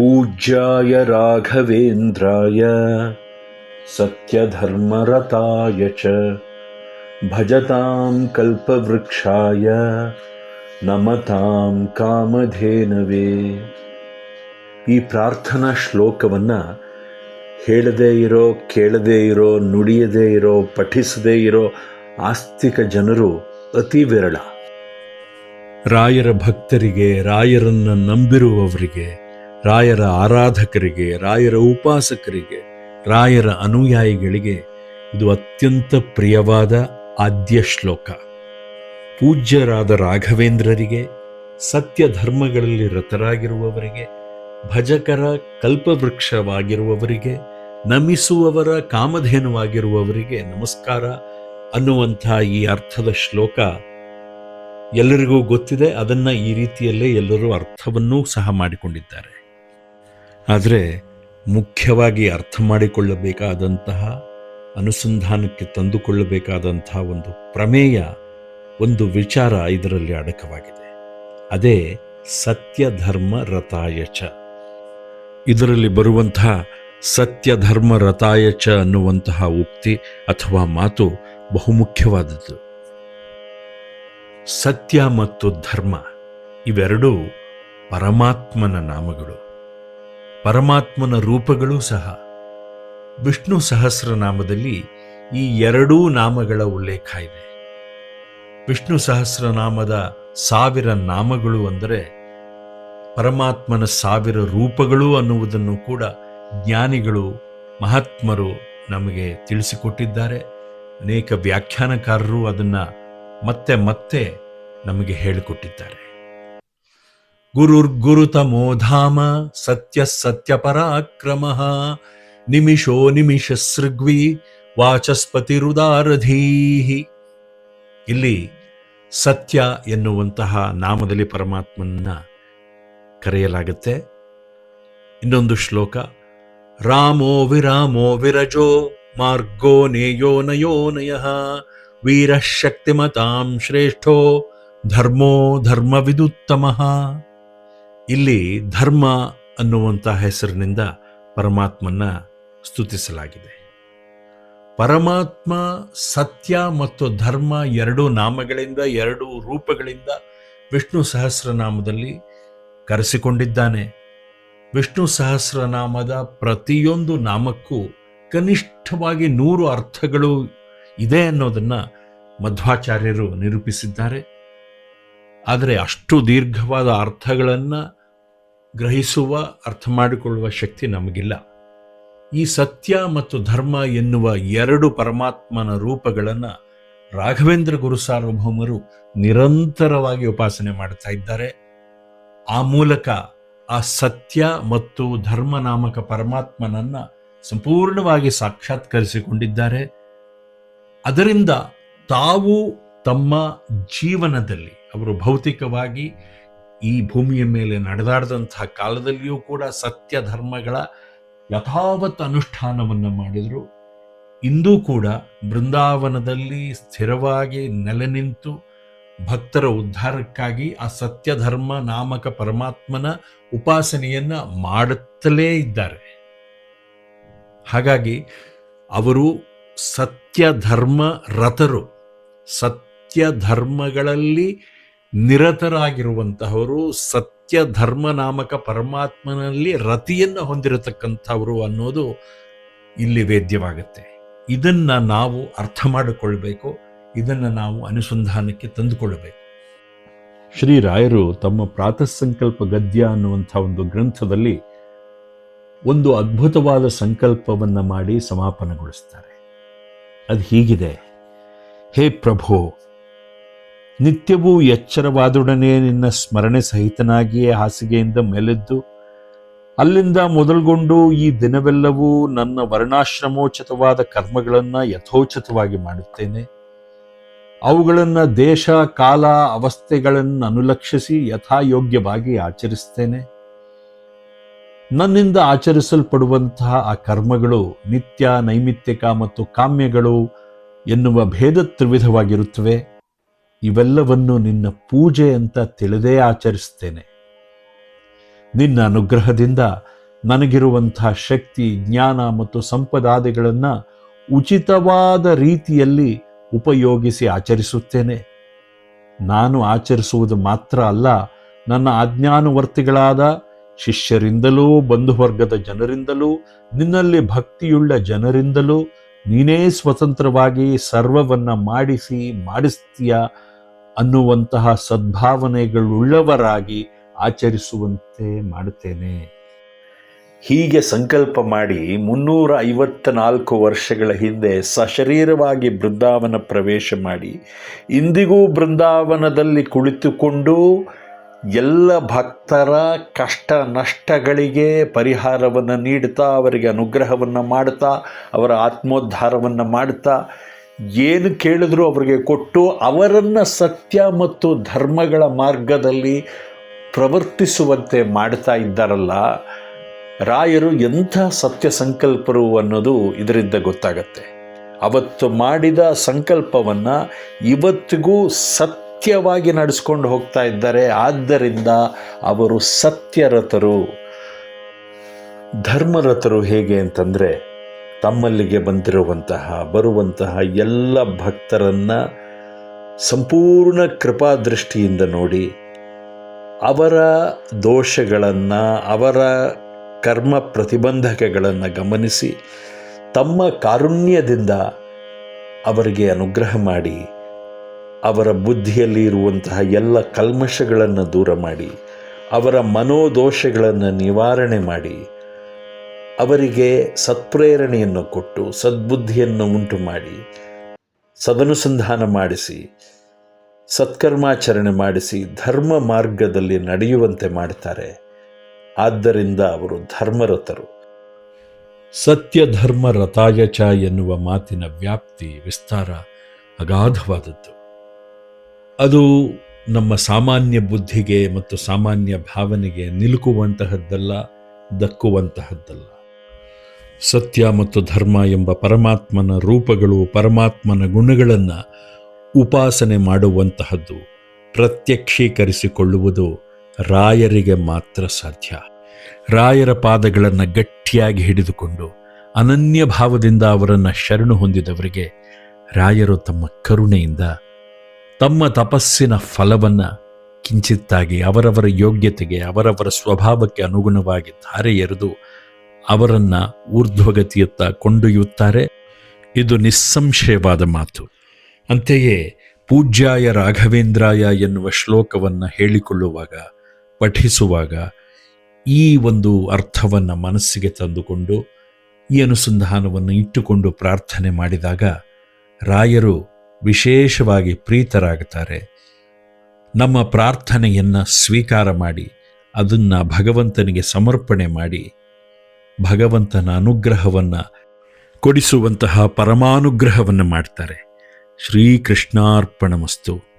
पूज्याय राघवेन्द्राय सत्यधर्मरताय च भजतां कल्पवृक्षाय ನಮತಾಂ ಕಾಮಧೇನವೇ ಈ ಪ್ರಾರ್ಥನಾ ಶ್ಲೋಕವನ್ನು ಹೇಳದೇ ಇರೋ ಕೇಳದೇ ಇರೋ ನುಡಿಯದೇ ಇರೋ ಪಠಿಸದೇ ಇರೋ ಆಸ್ತಿಕ ಜನರು ಅತಿ ವಿರಳ ರಾಯರ ಭಕ್ತರಿಗೆ ರಾಯರನ್ನು ನಂಬಿರುವವರಿಗೆ ರಾಯರ ಆರಾಧಕರಿಗೆ, ರಾಯರ ಉಪಾಸಕರಿಗೆ, ರಾಯರ ಅನುಯಾಯಿಗಳಿಗೆ ಇದು ಅತ್ಯಂತ ಪ್ರಿಯವಾದ ಆದ್ಯ ಶ್ಲೋಕ. ಪೂಜ್ಯರಾದ ರಾಘವೇಂದ್ರರಿಗೆ, ಸತ್ಯ ಧರ್ಮಗಳಲ್ಲಿ ರತರಾಗಿರುವವರಿಗೆ ಭಜಕರ ಕಲ್ಪವೃಕ್ಷವಾಗಿರುವವರಿಗೆ, ನಮಿಸುವವರ ಕಾಮಧೇನುವಾಗಿರುವವರಿಗೆ ನಮಸ್ಕಾರ ಅನ್ನುವಂಥ ಈ ಅರ್ಥದ ಶ್ಲೋಕ ಎಲ್ಲರಿಗೂ ಗೊತ್ತಿದೆ. ಅದನ್ನು ಈ ರೀತಿಯಲ್ಲೇ ಎಲ್ಲರೂ ಅರ್ಥವನ್ನೂ ಸಹ ಮಾಡಿಕೊಂಡಿದ್ದಾರೆ. ಆದರೆ ಮುಖ್ಯವಾಗಿ ಅರ್ಥ ಮಾಡಿಕೊಳ್ಳಬೇಕಾದಂತಹ, ಅನುಸಂಧಾನಕ್ಕೆ ತಂದುಕೊಳ್ಳಬೇಕಾದಂತಹ ಒಂದು ಪ್ರಮೇಯ, ಒಂದು ವಿಚಾರ ಇದರಲ್ಲಿ ಅಡಕವಾಗಿದೆ. ಅದೇ ಸತ್ಯ ಧರ್ಮ ರತಾಯಚ ಇದರಲ್ಲಿ ಬರುವಂತಹ ಸತ್ಯ ಧರ್ಮ ರತಾಯಚ ಅನ್ನುವಂತಹ ಉಕ್ತಿ ಅಥವಾ ಮಾತು ಬಹುಮುಖ್ಯವಾದದ್ದು. ಸತ್ಯ ಮತ್ತು ಧರ್ಮ ಇವೆರಡೂ ಪರಮಾತ್ಮನ ನಾಮಗಳು. ಪರಮಾತ್ಮನ ರೂಪಗಳೂ ಸಹ. ವಿಷ್ಣು ಸಹಸ್ರನಾಮದಲ್ಲಿ ಈ ಎರಡೂ ನಾಮಗಳ ಉಲ್ಲೇಖ ಇದೆ. ವಿಷ್ಣು ಸಹಸ್ರನಾಮದ ಸಾವಿರ ನಾಮಗಳು ಅಂದರೆ ಪರಮಾತ್ಮನ ಸಾವಿರ ರೂಪಗಳು ಅನ್ನುವುದನ್ನು ಕೂಡ ಜ್ಞಾನಿಗಳು, ಮಹಾತ್ಮರು ನಮಗೆ ತಿಳಿಸಿಕೊಟ್ಟಿದ್ದಾರೆ. ಅನೇಕ ವ್ಯಾಖ್ಯಾನಕಾರರು ಅದನ್ನು ಮತ್ತೆ ಮತ್ತೆ ನಮಗೆ ಹೇಳಿಕೊಟ್ಟಿದ್ದಾರೆ. ಗುರುರ್ಗುರುತಮೋ ಧಾಮ ಸತ್ಯ ಸತ್ಯ ಪರಾಕ್ರಮ ನಿಮಿಷೋ ನಿಮಿಷ ಸೃಗ್ವಿ ವಾಚಸ್ಪತಿರುದಾರಧೀಹಿ ಇಲ್ಲಿ ಸತ್ಯ ಎನ್ನುವಂತಹ ನಾಮದಲ್ಲಿ ಪರಮಾತ್ಮನ್ನ ಕರೆಯಲಾಗುತ್ತೆ. ಇನ್ನೊಂದು ಶ್ಲೋಕ, ರಾಮೋ ವಿರಾಮೋ ವಿರಜೋ, ಮಾರ್ಗೋ ನೇಯೋ ನಯೋ ನಯ, ವೀರಶಕ್ತಿಮತಾಂ ಶ್ರೇಷ್ಠೋ, ಧರ್ಮೋ ಧರ್ಮವಿದುತ್ತಮ। ಇಲ್ಲಿ ಧರ್ಮ ಅನ್ನುವಂಥ ಹೆಸರಿನಿಂದ ಪರಮಾತ್ಮನ ಸ್ತುತಿಸಲಾಗಿದೆ. ಪರಮಾತ್ಮ, ಸತ್ಯ ಮತ್ತು ಧರ್ಮ ಎರಡು ನಾಮಗಳಿಂದ, ಎರಡು ರೂಪಗಳಿಂದ ವಿಷ್ಣು ಸಹಸ್ರನಾಮದಲ್ಲಿ ಕರೆಸಿಕೊಂಡಿದ್ದಾನೆ. ವಿಷ್ಣು ಸಹಸ್ರನಾಮದ ಪ್ರತಿಯೊಂದು ನಾಮಕ್ಕೂ ಕನಿಷ್ಠವಾಗಿ ನೂರು ಅರ್ಥಗಳು ಇದೆ ಅನ್ನೋದನ್ನು ಮಧ್ವಾಚಾರ್ಯರು ನಿರೂಪಿಸಿದ್ದಾರೆ. ಆದರೆ ಅಷ್ಟು ದೀರ್ಘವಾದ ಅರ್ಥಗಳನ್ನು ಗ್ರಹಿಸುವ, ಅರ್ಥ ಮಾಡಿಕೊಳ್ಳುವ ಶಕ್ತಿ ನಮಗಿಲ್ಲ. ಈ ಸತ್ಯ ಮತ್ತು ಧರ್ಮ ಎನ್ನುವ ಎರಡು ಪರಮಾತ್ಮನ ರೂಪಗಳನ್ನು ರಾಘವೇಂದ್ರ ಗುರು ಸಾರ್ವಭೌಮರು ನಿರಂತರವಾಗಿ ಉಪಾಸನೆ ಮಾಡ್ತಾ ಇದ್ದಾರೆ. ಆ ಮೂಲಕ ಆ ಸತ್ಯ ಮತ್ತು ಧರ್ಮ ನಾಮಕ ಪರಮಾತ್ಮನನ್ನ ಸಂಪೂರ್ಣವಾಗಿ ಸಾಕ್ಷಾತ್ಕರಿಸಿಕೊಂಡಿದ್ದಾರೆ. ಅದರಿಂದ ತಾವು ತಮ್ಮ ಜೀವನದಲ್ಲಿ ಅವರು ಭೌತಿಕವಾಗಿ ಈ ಭೂಮಿಯ ಮೇಲೆ ನಡೆದಾಡದಂತಹ ಕಾಲದಲ್ಲಿಯೂ ಕೂಡ ಸತ್ಯ ಧರ್ಮಗಳ ಯಥಾವತ್ ಅನುಷ್ಠಾನವನ್ನು ಮಾಡಿದರು. ಇಂದೂ ಕೂಡ ಬೃಂದಾವನದಲ್ಲಿ ಸ್ಥಿರವಾಗಿ ನೆಲೆ ನಿಂತು ಭಕ್ತರ ಉದ್ಧಾರಕ್ಕಾಗಿ ಆ ಸತ್ಯ ಧರ್ಮ ನಾಮಕ ಪರಮಾತ್ಮನ ಉಪಾಸನೆಯನ್ನು ಮಾಡುತ್ತಲೇ ಇದ್ದಾರೆ. ಹಾಗಾಗಿ ಅವರು ಸತ್ಯ ಧರ್ಮ ರತರು ಸತ್ಯ ಧರ್ಮಗಳಲ್ಲಿ ನಿರತರಾಗಿರುವಂತಹವರು ಸತ್ಯ ಧರ್ಮ ನಾಮಕ ಪರಮಾತ್ಮನಲ್ಲಿ ರತಿಯನ್ನು ಹೊಂದಿರತಕ್ಕಂಥವರು ಅನ್ನೋದು ಇಲ್ಲಿ ವೇದ್ಯವಾಗುತ್ತೆ. ಇದನ್ನ ನಾವು ಅರ್ಥ ಮಾಡಿಕೊಳ್ಬೇಕು, ಇದನ್ನು ನಾವು ಅನುಸಂಧಾನಕ್ಕೆ ತಂದುಕೊಳ್ಳಬೇಕು ಶ್ರೀರಾಯರು ತಮ್ಮ ಪ್ರಾತಃ ಸಂಕಲ್ಪ ಗದ್ಯ ಅನ್ನುವಂಥ ಒಂದು ಗ್ರಂಥದಲ್ಲಿ ಒಂದು ಅದ್ಭುತವಾದ ಸಂಕಲ್ಪವನ್ನು ಮಾಡಿ ಸಮಾಪನಗೊಳಿಸ್ತಾರೆ. ಅದು ಹೀಗಿದೆ. ಹೇ ಪ್ರಭು ನಿತ್ಯವೂ ಎಚ್ಚರವಾದೊಡನೆ ನಿನ್ನ ಸ್ಮರಣೆ ಸಹಿತನಾಗಿಯೇ ಹಾಸಿಗೆಯಿಂದ ಮೇಲೆದ್ದು, ಅಲ್ಲಿಂದ ಮೊದಲುಗೊಂಡು ಈ ದಿನವೆಲ್ಲವೂ ನನ್ನ ವರ್ಣಾಶ್ರಮೋಚಿತವಾದ ಕರ್ಮಗಳನ್ನು ಯಥೋಚಿತವಾಗಿ ಮಾಡುತ್ತೇನೆ. ಅವುಗಳನ್ನು ದೇಶ, ಕಾಲ, ಅವಸ್ಥೆಗಳನ್ನು ಅನುಲಕ್ಷಿಸಿ ಯಥಾಯೋಗ್ಯವಾಗಿ ಆಚರಿಸ್ತೇನೆ. ನನ್ನಿಂದ ಆಚರಿಸಲ್ಪಡುವಂತಹ ಆ ಕರ್ಮಗಳು ನಿತ್ಯ ನೈಮಿತ್ಯಕ ಮತ್ತು ಕಾಮ್ಯಗಳು ಎನ್ನುವ ಭೇದ ತ್ರಿವಿಧವಾಗಿರುತ್ತವೆ. ಇವೆಲ್ಲವನ್ನು ನಿನ್ನ ಪೂಜೆ ಅಂತ ತಿಳಿದೇ ಆಚರಿಸ್ತೇನೆ ನಿನ್ನ ಅನುಗ್ರಹದಿಂದ ನನಗಿರುವಂಥ ಶಕ್ತಿ, ಜ್ಞಾನ ಮತ್ತು ಸಂಪದಾದಿಗಳನ್ನು ಉಚಿತವಾದ ರೀತಿಯಲ್ಲಿ ಉಪಯೋಗಿಸಿ ಆಚರಿಸುತ್ತೇನೆ. ನಾನು ಆಚರಿಸುವುದು ಮಾತ್ರ ಅಲ್ಲ, ನನ್ನ ಆಜ್ಞಾನುವರ್ತಿಗಳಾದ ಶಿಷ್ಯರಿಂದಲೂ, ಬಂಧುವರ್ಗದ ಜನರಿಂದಲೂ, ನಿನ್ನಲ್ಲಿ ಭಕ್ತಿಯುಳ್ಳ ಜನರಿಂದಲೂ ನೀನೇ ಸ್ವತಂತ್ರವಾಗಿ ಸರ್ವವನ್ನ ಮಾಡಿಸಿ, ಮಾಡಿಸ್ತೀಯ? ಅನ್ನುವಂತಹ ಸದ್ಭಾವನೆಗಳುಳ್ಳವರಾಗಿ ಆಚರಿಸುವಂತೆ ಮಾಡುತ್ತೇನೆ. ಹೀಗೆ ಸಂಕಲ್ಪ ಮಾಡಿ ಮುನ್ನೂರ ಐವತ್ತ ನಾಲ್ಕು ವರ್ಷಗಳ ಹಿಂದೆ ಸಶರೀರವಾಗಿ ಬೃಂದಾವನ ಪ್ರವೇಶ ಮಾಡಿ ಇಂದಿಗೂ ಬೃಂದಾವನದಲ್ಲಿ ಕುಳಿತುಕೊಂಡು ಎಲ್ಲ ಭಕ್ತರ ಕಷ್ಟ ನಷ್ಟಗಳಿಗೆ ಪರಿಹಾರವನ್ನು ನೀಡುತ್ತಾ, ಅವರಿಗೆ ಅನುಗ್ರಹವನ್ನು ಮಾಡುತ್ತಾ, ಅವರ ಆತ್ಮೋದ್ಧಾರವನ್ನು ಮಾಡುತ್ತಾ ಏನು ಕೇಳಿದ್ರು ಅವರಿಗೆ ಕೊಟ್ಟು ಅವರನ್ನು ಸತ್ಯ ಮತ್ತು ಧರ್ಮಗಳ ಮಾರ್ಗದಲ್ಲಿ ಪ್ರವರ್ತಿಸುವಂತೆ ಮಾಡ್ತಾ ಇದ್ದಾರಲ್ಲ, ರಾಯರು ಎಂಥ ಸತ್ಯ ಸಂಕಲ್ಪರು ಅನ್ನೋದು ಇದರಿಂದ ಗೊತ್ತಾಗತ್ತೆ. ಅವತ್ತು ಮಾಡಿದ ಸಂಕಲ್ಪವನ್ನು ಇವತ್ತಿಗೂ ಸತ್ಯವಾಗಿ ನಡೆಸ್ಕೊಂಡು ಹೋಗ್ತಾ ಇದ್ದಾರೆ, ಆದ್ದರಿಂದ ಅವರು ಸತ್ಯರತರು ಧರ್ಮರಥರು ಹೇಗೆ ಅಂತಂದರೆ ತಮ್ಮಲ್ಲಿಗೆ ಬಂದಿರುವಂತಹ, ಬರುವಂತಹ ಎಲ್ಲ ಭಕ್ತರನ್ನು ಸಂಪೂರ್ಣ ಕೃಪಾದೃಷ್ಟಿಯಿಂದ ನೋಡಿ, ಅವರ ದೋಷಗಳನ್ನು, ಅವರ ಕರ್ಮ ಪ್ರತಿಬಂಧಕಗಳನ್ನು ಗಮನಿಸಿ, ತಮ್ಮ ಕಾರುಣ್ಯದಿಂದ ಅವರಿಗೆ ಅನುಗ್ರಹ ಮಾಡಿ, ಅವರ ಬುದ್ಧಿಯಲ್ಲಿ ಇರುವಂತಹ ಎಲ್ಲ ಕಲ್ಮಶಗಳನ್ನು ದೂರ ಮಾಡಿ, ಅವರ ಮನೋದೋಷಗಳನ್ನು ನಿವಾರಣೆ ಮಾಡಿ ಅವರಿಗೆ ಸತ್ಪ್ರೇರಣೆಯನ್ನು ಕೊಟ್ಟು ಸದ್ಬುದ್ಧಿಯನ್ನು ಉಂಟು ಮಾಡಿ ಸದನುಸಂಧಾನ ಮಾಡಿಸಿ, ಸತ್ಕರ್ಮಾಚರಣೆ ಮಾಡಿಸಿ ಧರ್ಮ ಮಾರ್ಗದಲ್ಲಿ ನಡೆಯುವಂತೆ ಮಾಡ್ತಾರೆ. ಆದ್ದರಿಂದ ಅವರು ಧರ್ಮರಥರು ಸತ್ಯ ಧರ್ಮ ರಥಾಯಚ ಎನ್ನುವ ಮಾತಿನ ವ್ಯಾಪ್ತಿ ವಿಸ್ತಾರ, ಅಗಾಧವಾದದ್ದು. ಅದು ನಮ್ಮ ಸಾಮಾನ್ಯ ಬುದ್ಧಿಗೆ ಮತ್ತು ಸಾಮಾನ್ಯ ಭಾವನೆಗೆ ನಿಲುಕುವಂತಹದ್ದಲ್ಲ, ದಕ್ಕುವಂತಹದ್ದಲ್ಲ. ಸತ್ಯ ಮತ್ತು ಧರ್ಮ ಎಂಬ ಪರಮಾತ್ಮನ ರೂಪಗಳು ಪರಮಾತ್ಮನ ಗುಣಗಳನ್ನು ಉಪಾಸನೆ ಮಾಡುವಂತಹದ್ದು ಪ್ರತ್ಯಕ್ಷೀಕರಿಸಿಕೊಳ್ಳುವುದು ರಾಯರಿಗೆ ಮಾತ್ರ ಸಾಧ್ಯ. ರಾಯರ ಪಾದಗಳನ್ನು ಗಟ್ಟಿಯಾಗಿ ಹಿಡಿದುಕೊಂಡು ಅನನ್ಯ ಭಾವದಿಂದ ಅವರನ್ನು ಶರಣು ಹೊಂದಿದವರಿಗೆ ರಾಯರು ತಮ್ಮ ಕರುಣೆಯಿಂದ ತಮ್ಮ ತಪಸ್ಸಿನ ಫಲವನ್ನು ಕಿಂಚಿತ್ತಾಗಿ ಅವರವರ ಯೋಗ್ಯತೆಗೆ ಅವರವರ ಸ್ವಭಾವಕ್ಕೆ ಅನುಗುಣವಾಗಿ ಧಾರೆ ಎರೆದು ಅವರನ್ನು ಊರ್ಧ್ವಗತಿಯತ್ತ ಕೊಂಡೊಯ್ಯುತ್ತಾರೆ. ಇದು ನಿಸ್ಸಂಶಯವಾದ ಮಾತು. ಅಂತೆಯೇ ಪೂಜ್ಯಾಯ ರಾಘವೇಂದ್ರಾಯ ಎನ್ನುವ ಶ್ಲೋಕವನ್ನು ಹೇಳಿಕೊಳ್ಳುವಾಗ, ಪಠಿಸುವಾಗ ಈ ಒಂದು ಅರ್ಥವನ್ನು ಮನಸ್ಸಿಗೆ ತಂದುಕೊಂಡು, ಈ ಅನುಸಂಧಾನವನ್ನು ಇಟ್ಟುಕೊಂಡು ಪ್ರಾರ್ಥನೆ ಮಾಡಿದಾಗ ರಾಯರು ವಿಶೇಷವಾಗಿ ಪ್ರೀತರಾಗುತ್ತಾರೆ. ನಮ್ಮ ಪ್ರಾರ್ಥನೆಯನ್ನು ಸ್ವೀಕಾರ ಮಾಡಿ, ಅದನ್ನು ಭಗವಂತನಿಗೆ ಸಮರ್ಪಣೆ ಮಾಡಿ ಭಗವಂತನ ಅನುಗ್ರಹವನ್ನು ಕೊಡಿಸುವಂತಹ ಪರಮಾನುಗ್ರಹವನ್ನು ಮಾಡ್ತಾರೆ. ಶ್ರೀಕೃಷ್ಣಾರ್ಪಣಮಸ್ತು.